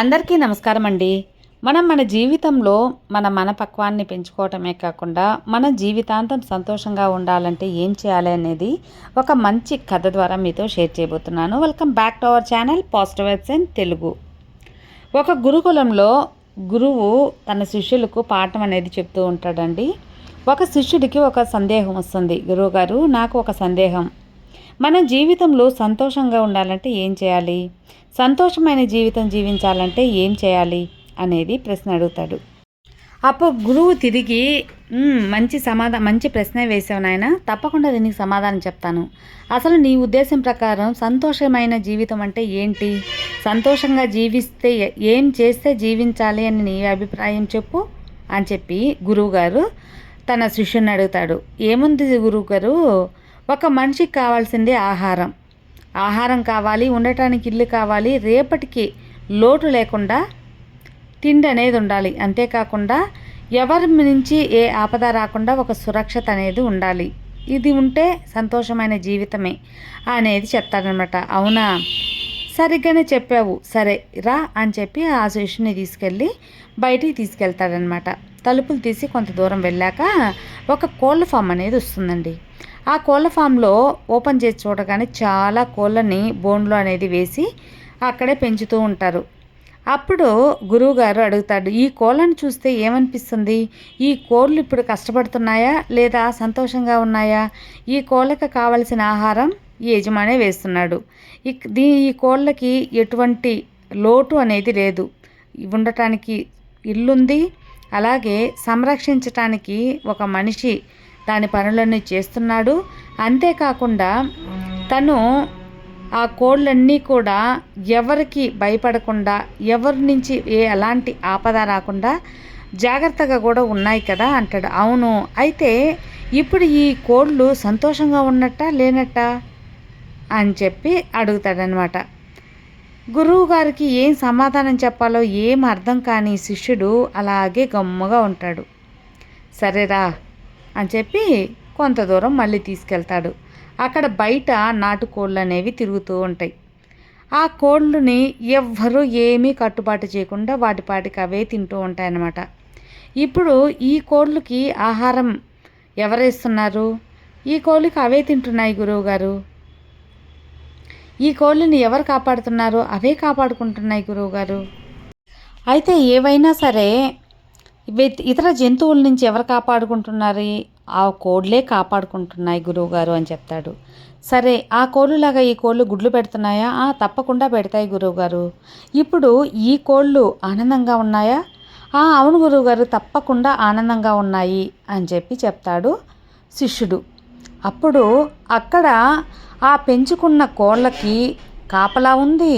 అందరికీ నమస్కారం అండి మనం మన జీవితంలో మన మనపక్వాన్ని పెంచుకోవటమే కాకుండా మన జీవితాంతం సంతోషంగా ఉండాలంటే ఏం చేయాలి అనేది ఒక మంచి కథ ద్వారా మీతో షేర్ చేయబోతున్నాను. Welcome back to our channel positive and Telugu ఒక గురుకులంలో గురువు తన శిష్యులకు పాఠం అనేది చెప్తూ ఉంటాడండి. ఒక శిష్యుడికి ఒక సందేహం వస్తుంది. గురువుగారు నాకు ఒక సందేహం. మన జీవితంలో సంతోషంగా ఉండాలంటే ఏం చేయాలి? సంతోషమైన జీవితం జీవించాలంటే ఏం చేయాలి? అనేది ప్రశ్న అడుగుతాడు. అప్పుడు గురువు తిరిగి మంచి సమాధానం మంచి ప్రశ్న వేసావు నాయన తప్పకుండా దీనికి సమాధానం చెప్తాను. అసలు నీ ఉద్దేశం ప్రకారం సంతోషమైన జీవితం అంటే ఏంటి? సంతోషంగా జీవిస్తే ఏం చేస్తే జీవించాలి అని నీ అభిప్రాయం చెప్పు అని చెప్పి గురువుగారు తన శిష్యుని అడుగుతాడు. ఏముంది గురువుగారు? ఒక మనిషికి కావాల్సిందే ఆహారం. ఆహారం కావాలి ఉండటానికి ఇల్లు కావాలి రేపటికి లోటు లేకుండా తిండి అనేది ఉండాలి. అంతేకాకుండా ఎవరి నుంచి ఏ ఆపద రాకుండా ఒక సురక్షత అనేది ఉండాలి. ఇది ఉంటే సంతోషమైన జీవితమే అనేది చెప్తాడనమాట అవునా? సరిగ్గానే చెప్పావు. సరే రా అని చెప్పి ఆ శిష్యుని తీసుకెళ్ళి బయటికి తీసుకెళ్తాడనమాట తలుపులు తీసి కొంత దూరం వెళ్ళాక ఒక కోళ్ళ ఫామ్ అనేది వస్తుందండి. ఆ కోళ్ళ ఫామ్లో ఓపెన్ చేసి చూడగానే చాలా కోళ్ళని బోన్లో అనేది వేసి అక్కడే పెంచుతూ ఉంటారు. అప్పుడు గురువుగారు అడుగుతాడు ఈ కోళ్ళను చూస్తే ఏమనిపిస్తుంది? ఈ కోళ్ళు ఇప్పుడు కష్టపడుతున్నాయా? లేదా సంతోషంగా ఉన్నాయా? ఈ కోళ్ళకి కావలసిన ఆహారం ఈ యజమానే వేస్తున్నాడు. ఇక్- దీ ఈ కోళ్ళకి ఎటువంటి లోటు అనేది లేదు. ఉండటానికి ఇల్లుంది. అలాగే సంరక్షించటానికి ఒక మనిషి దాని పనులన్నీ చేస్తున్నాడు. అంతేకాకుండా తను ఆ కోళ్ళన్నీ కూడా ఎవరికి భయపడకుండా ఎవరి నుంచి ఏ ఎలాంటి ఆపద రాకుండా జాగ్రత్తగా కూడా ఉన్నాయి కదా అంటాడు. అవును. అయితే ఇప్పుడు ఈ కోళ్ళు సంతోషంగా ఉన్నట్ట లేనట్ట అని చెప్పి అడుగుతాడనమాట గురువు గారికి ఏం సమాధానం చెప్పాలో ఏం అర్థం కాని శిష్యుడు అలాగే గమ్ముగా ఉంటాడు. సరేరా. అని చెప్పి కొంత దూరం మళ్ళీ తీసుకెళ్తాడు. అక్కడ బయట నాటుకోళ్ళు అనేవి తిరుగుతూ ఉంటాయి. ఆ కోళ్ళని ఎవ్వరూ ఏమీ కట్టుబాటు చేయకుండా వాటి పాటికి అవే తింటూ ఉంటాయన్నమాట. ఇప్పుడు ఈ కోళ్ళకి ఆహారం ఎవరేస్తున్నారు? ఈ కోళ్ళకి అవే తింటున్నాయి గురువు గారు ఈ కోళ్ళని ఎవరు కాపాడుతున్నారు? అవే కాపాడుకుంటున్నాయి గురువుగారు. అయితే ఏవైనా సరే ఇతర జంతువుల నుంచి ఎవరు కాపాడుకుంటున్నారు? ఆ కోళ్ళే కాపాడుకుంటున్నాయి గురువుగారు అని చెప్తాడు. సరే ఆ కోళ్ళులాగా ఈ కోళ్ళు గుడ్లు పెడుతున్నాయా? ఆ, తప్పకుండా పెడతాయి గురువుగారు. ఇప్పుడు ఈ కోళ్ళు ఆనందంగా ఉన్నాయా? ఆ, అవును గురువుగారు తప్పకుండా ఆనందంగా ఉన్నాయి అని చెప్పి చెప్తాడు శిష్యుడు. అప్పుడు అక్కడ ఆ పెంచుకున్న కోళ్ళకి కాపలా ఉంది.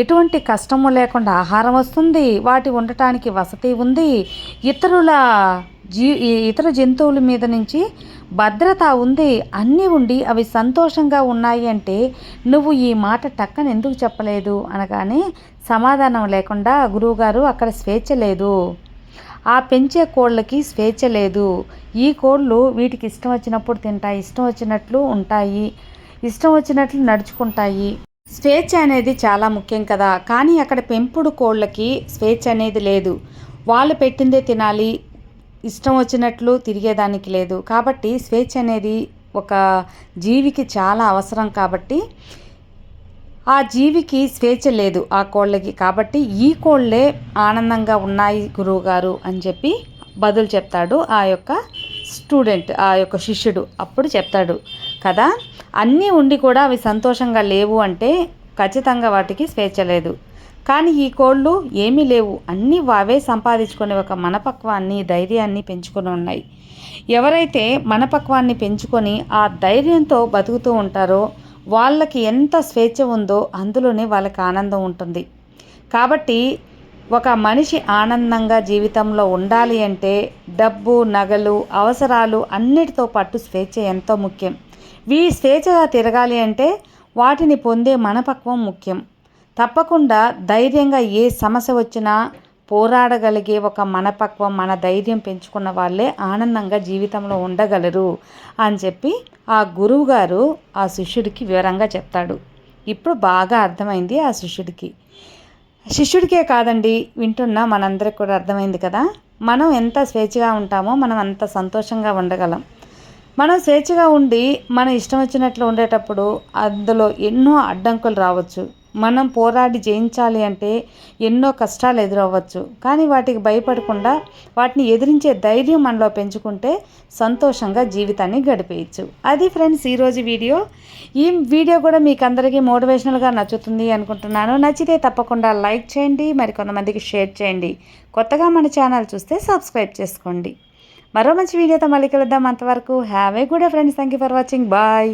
ఎటువంటి కష్టము లేకుండా ఆహారం వస్తుంది. వాటి ఉండటానికి వసతి ఉంది. ఇతరుల జీ ఇతర జంతువుల మీద నుంచి భద్రత ఉంది. అన్నీ ఉండి అవి సంతోషంగా ఉన్నాయి అంటే నువ్వు ఈ మాట టక్కన ఎందుకు చెప్పలేదు? అనగానే సమాధానం లేకుండా గురువుగారు అక్కడ స్వేచ్ఛ లేదు. ఆ పెంచే కోళ్ళకి స్వేచ్ఛ లేదు. ఈ కోళ్ళు వీటికి ఇష్టం వచ్చినప్పుడు తింటాయి. ఇష్టం వచ్చినట్లు ఉంటాయి. ఇష్టం వచ్చినట్లు నడుచుకుంటాయి. స్వేచ్ఛ అనేది చాలా ముఖ్యం కదా. కానీ అక్కడ పెంపుడు కోళ్ళకి స్వేచ్ఛ అనేది లేదు. వాళ్ళు పెట్టిందే తినాలి ఇష్టం వచ్చినట్లు తిరిగేదానికి లేదు. కాబట్టి స్వేచ్ఛ అనేది ఒక జీవికి చాలా అవసరం కాబట్టి ఆ జీవికి స్వేచ్ఛ లేదు ఆ కోళ్ళకి. కాబట్టి ఈ కోళ్ళే ఆనందంగా ఉన్నాయి గురువుగారు అని చెప్పి బదులు చెప్తాడు ఆ యొక్క స్టూడెంట్ ఆ యొక్క శిష్యుడు అప్పుడు చెప్తాడు. కదా? అన్నీ ఉండి కూడా అవి సంతోషంగా లేవు అంటే ఖచ్చితంగా వాటికి స్వేచ్ఛ లేదు. కానీ ఈ కోళ్ళు ఏమీ లేవు. అన్నీ అవే సంపాదించుకునే ఒక మనపక్వాన్ని ధైర్యాన్ని పెంచుకొని ఉన్నాయి. ఎవరైతే మనపక్వాన్ని పెంచుకొని ఆ ధైర్యంతో బతుకుతూ ఉంటారో వాళ్ళకి ఎంత స్వేచ్ఛ ఉందో అందులోనే వాళ్ళకి ఆనందం ఉంటుంది. కాబట్టి ఒక మనిషి ఆనందంగా జీవితంలో ఉండాలి అంటే డబ్బు నగలు అవసరాలు అన్నిటితో పాటు స్వేచ్ఛ ఎంతో ముఖ్యం. వీ స్వేచ్ఛగా తిరగాలి అంటే వాటిని పొందే మనపక్వం ముఖ్యం. తప్పకుండా ధైర్యంగా ఏ సమస్య వచ్చినా పోరాడగలిగే ఒక మనపక్వం మన ధైర్యం పెంచుకున్న వాళ్ళే ఆనందంగా జీవితంలో ఉండగలరు అని చెప్పి ఆ గురువుగారు ఆ శిష్యుడికి వివరంగా చెప్తాడు. ఇప్పుడు బాగా అర్థమైంది ఆ శిష్యుడికి. శిష్యుడికే కాదండి వింటున్న మనందరికి కూడా అర్థమైంది కదా. మనం ఎంత స్వేచ్ఛగా ఉంటామో మనం అంత సంతోషంగా ఉండగలం. మనం స్వేచ్ఛగా ఉండి మన ఇష్టం వచ్చినట్లు ఉండేటప్పుడు అందులో ఎన్నో అడ్డంకులు రావచ్చు. మనం పోరాడి జయించాలి అంటే ఎన్నో కష్టాలు ఎదురవ్వచ్చు. కానీ వాటికి భయపడకుండా వాటిని ఎదిరించే ధైర్యం మనలో పెంచుకుంటే సంతోషంగా జీవితాన్ని గడిపేయచ్చు. అది ఫ్రెండ్స్ ఈరోజు వీడియో. ఈ వీడియో కూడా మీకు అందరికీ మోటివేషనల్గా నచ్చుతుంది అనుకుంటున్నాను. నచ్చితే తప్పకుండా లైక్ చేయండి మరి కొంతమందికి షేర్ చేయండి. కొత్తగా మన ఛానల్ చూస్తే సబ్స్క్రైబ్ చేసుకోండి. మరో మంచి వీడియోతో మళ్ళీ కలుద్దాం. అంతవరకు have a good friends thank you for watching bye